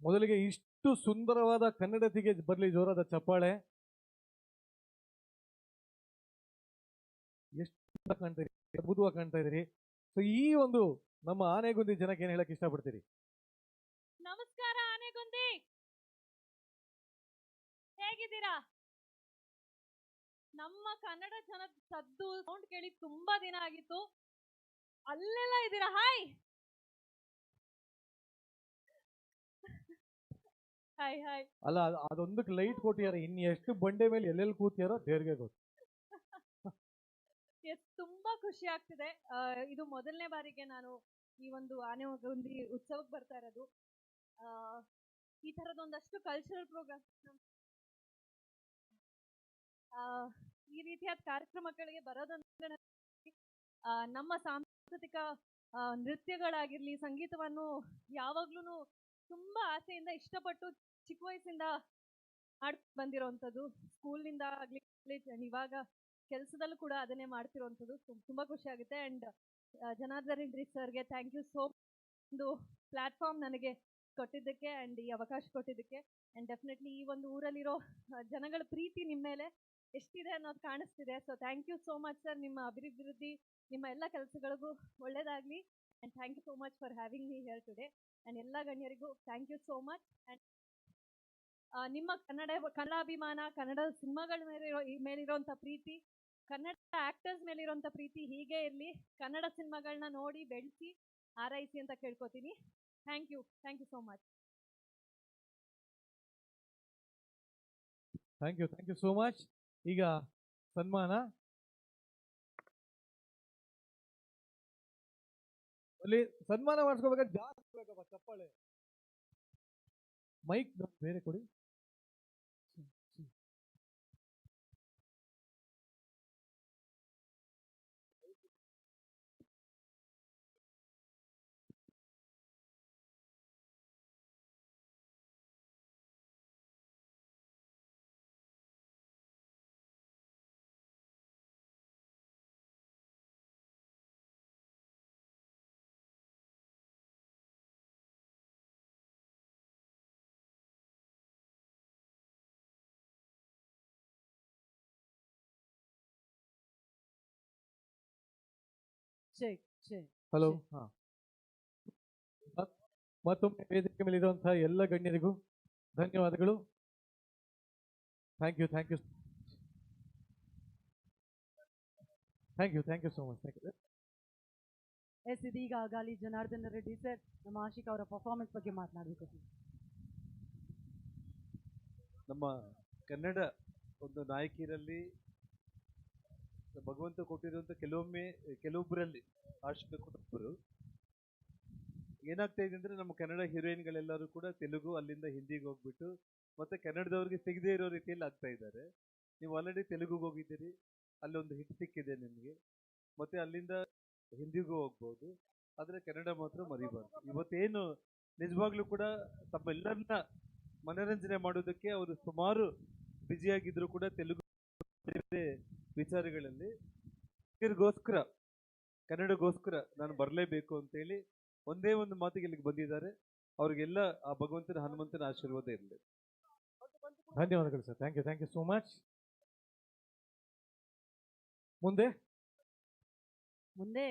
ಮೊದಲಿಗೆ ಇಷ್ಟು ಸುಂದರವಾದ ಕನ್ನಡತಿಗೆ ಬರಲಿ ಜೋರಾದ ಚಪ್ಪಾಳೆ. ಎಷ್ಟು ಕಾಣ್ತಾ ಇದ್ದೀರಿ? ಅದ್ಭುತವಾಗಿ ಕಾಣ್ತಾ ಇದ್ದೀರಿ. ಸೊ ಈ ಒಂದು ನಮ್ಮ ಆನೆಗುಂದಿ ಜನಕ್ಕೆ ಏನ್ ಹೇಳಕ್ ಇಷ್ಟಪಡ್ತೀರಿ? ನಮಸ್ಕಾರ ಆನೆಗುಂದಿ! ಹೇಗಿದ್ದೀರಾ? ನಮ್ಮ ಕನ್ನಡ ಜನ ಸದ್ದು ಸೌಂಡ್ ಕೇಳಿ ತುಂಬಾ ದಿನ ಆಗಿತ್ತು. ಅಲ್ಲೆಲ್ಲ ಇದ್ದೀರಾ? ಹಾಯ್ ಹಾಯ್ ಹಾಯ್ ಅಲ್ಲ ಅದ್- ಅದೊಂದಕ್ಕೆ ಲೈಟ್ ಕೊಟ್ಟಿಯಾರ ಇನ್ನು ಎಷ್ಟು ಬಂಡೆ ಮೇಲೆ ಎಲ್ಲೆಲ್ಲಿ ಕೂತಿಯಾರೋ ದೇವ್ರಿಗೆ ಗೊತ್ತು. ಎಸ್ ತುಂಬಾ ಖುಷಿ ಆಗ್ತಿದೆ. ಇದು ಮೊದಲನೇ ಬಾರಿಗೆ ನಾನು ಈ ಒಂದು ಆನೆ ಒಂದು ಉತ್ಸವಕ್ಕೆ ಬರ್ತಾ ಇರೋದು. ಆ, ಈ ತರದ ಒಂದಷ್ಟು ಕಲ್ಚರಲ್ ಪ್ರೋಗ್ರಾಮ್ ಈ ರೀತಿಯಾದ ಕಾರ್ಯಕ್ರಮಗಳಿಗೆ ಬರೋದಂದ್ರೆ ನಮ್ಮ ಸಾಂಸ್ಕೃತಿಕ ನೃತ್ಯಗಳಾಗಿರ್ಲಿ ಸಂಗೀತವನ್ನು ಯಾವಾಗ್ಲೂ ತುಂಬಾ ಆಸೆಯಿಂದ ಇಷ್ಟಪಟ್ಟು ಚಿಕ್ಕ ವಯಸ್ಸಿಂದ ಆಡ್ ಬಂದಿರೋವಂಥದ್ದು ಸ್ಕೂಲ್ನಿಂದ ಆಗ್ಲಿ ಇವಾಗ ಕೆಲಸದಲ್ಲೂ ಕೂಡ ಅದನ್ನೇ ಮಾಡ್ತಿರೋವಂಥದ್ದು ತುಂಬಾ ಖುಷಿ ಆಗುತ್ತೆ. ಅಂಡ್ ಜನಾರ್ದನ್ ಇಂಡ್ರಿ ಸರ್ಗೆ ಥ್ಯಾಂಕ್ ಯು ಸೋ ಒಂದು ಪ್ಲಾಟ್ಫಾರ್ಮ್ ನನಗೆ ಕೊಟ್ಟಿದ್ದಕ್ಕೆ ಅಂಡ್ ಈ ಅವಕಾಶ ಕೊಟ್ಟಿದ್ದಕ್ಕೆ. ಅಂಡ್ ಡೆಫಿನೆಟ್ಲಿ ಈ ಒಂದು ಊರಲ್ಲಿರೋ ಜನಗಳ ಪ್ರೀತಿ ನಿಮ್ಮ ಮೇಲೆ ಎಷ್ಟಿದೆ ಅನ್ನೋದು ಕಾಣಿಸ್ತಿದೆ. So, thank you so much sir. ನಿಮ್ಮ ಅಭಿವೃದ್ಧಿ, ನಿಮ್ಮ ಎಲ್ಲ ಕೆಲಸಗಳಿಗೂ ಒಳ್ಳೇದಾಗ್ಲಿ. And thank you so much for having me here today and ಎಲ್ಲ ಗಣ್ಯರಿಗೂ thank you so much and ನಿಮ್ಮ ಕನ್ನಡ, ಕನ್ನಡಾಭಿಮಾನ, ಕನ್ನಡ ಸಿನಿಮಾಗಳ ಮೇಲಿರೋ ಮೇಲಿರೋಂಥ ಪ್ರೀತಿ, ಕನ್ನಡ ಆ್ಯಕ್ಟರ್ಸ್ ಮೇಲಿರೋಂಥ ಪ್ರೀತಿ ಹೀಗೆ ಇರಲಿ. ಕನ್ನಡ ಸಿನಿಮಾಗಳನ್ನ ನೋಡಿ, ಬೆಳೆಸಿ ಆರೈಸಿ ಅಂತ ಕೇಳ್ಕೊತೀನಿ. Thank you thank you so much thank you thank you so much ಈಗ ಸನ್ಮಾನ. ಸನ್ಮಾನ ಮಾಡಿಸ್ಕೋಬೇಕಾದ್ರೆ ಜಾಸ್ತಿ ಬೇಕಪ್ಪ ಚಪ್ಪಾಳೆ ಮೈಕ್ ಬೇರೆ ಕೊಡಿ ಹಲೋ ಮತ್ತೊಮ್ಮೆ ವೇದಿಕೆ ಮೇಲಿರುವಂತಹ ಎಲ್ಲ ಗಣ್ಯರಿಗೂ ಧನ್ಯವಾದಗಳು. Thank you thank you thank you thank you so much thank you yes ಇದೀಗ ಗಾಲಿ ಜನಾರ್ದನ ರೆಡ್ಡಿ ಸರ್. ನಮ್ಮ ಆಶಿಕ್ ಅವರ ಪರ್ಫಾರ್ಮೆನ್ಸ್ ಬಗ್ಗೆ ಮಾತನಾಡಬೇಕು. ನಮ್ಮ ಕನ್ನಡ ಒಂದು ನಾಯಕಿಯರಲ್ಲಿ ಭಗವಂತ ಕೊಟ್ಟಿರುವಂತ ಕೆಲವೊಮ್ಮೆ ಕೆಲವೊಬ್ಬರಲ್ಲಿ ಆಶಿಕ ಕುಟುಂಬರು. ಏನಾಗ್ತಾ ಇದೆ ಅಂದ್ರೆ ನಮ್ಮ ಕನ್ನಡ ಹೀರೋಯಿನ್ಗಳೆಲ್ಲರೂ ಕೂಡ ತೆಲುಗು, ಅಲ್ಲಿಂದ ಹಿಂದಿಗೆ ಹೋಗ್ಬಿಟ್ಟು ಮತ್ತೆ ಕನ್ನಡದವ್ರಿಗೆ ಸಿಗದೇ ಇರೋ ರೀತಿಯಲ್ಲಿ ಆಗ್ತಾ ಇದ್ದಾರೆ. ನೀವು ಆಲ್ರೆಡಿ ತೆಲುಗುಗೆ ಹೋಗಿದ್ದೀರಿ, ಅಲ್ಲೊಂದು ಹಿಟ್ ಸಿಕ್ಕಿದೆ ನಿಮಗೆ. ಮತ್ತೆ ಅಲ್ಲಿಂದ ಹಿಂದಿಗೂ ಹೋಗ್ಬೋದು. ಆದರೆ ಕನ್ನಡ ಮಾತ್ರ ಮರಿಬಾರ್ದು. ಇವತ್ತೇನು ನಿಜವಾಗ್ಲೂ ಕೂಡ ತಮ್ಮೆಲ್ಲರನ್ನ ಮನರಂಜನೆ ಮಾಡೋದಕ್ಕೆ ಅವರು ಸುಮಾರು ಬ್ಯುಸಿಯಾಗಿದ್ರು ಕೂಡ ತೆಲುಗು ವಿಚಾರಗಳಲ್ಲಿ ಇದರಿಗೋಸ್ಕರ ಕನ್ನಡಗೋಸ್ಕರ ನಾನು ಬರಲೇಬೇಕು ಅಂತೇಳಿ ಒಂದೇ ಒಂದು ಮಾತಿಗೆ ಇಲ್ಲಿಗೆ ಬಂದಿದ್ದಾರೆ. ಅವ್ರಿಗೆಲ್ಲ ಆ ಭಗವಂತನ ಹನುಮಂತನ ಆಶೀರ್ವಾದ ಇರಲಿ. ಧನ್ಯವಾದಗಳು sir. Thank you thank you so much. ಮುಂದೆ? ಮುಂದೆ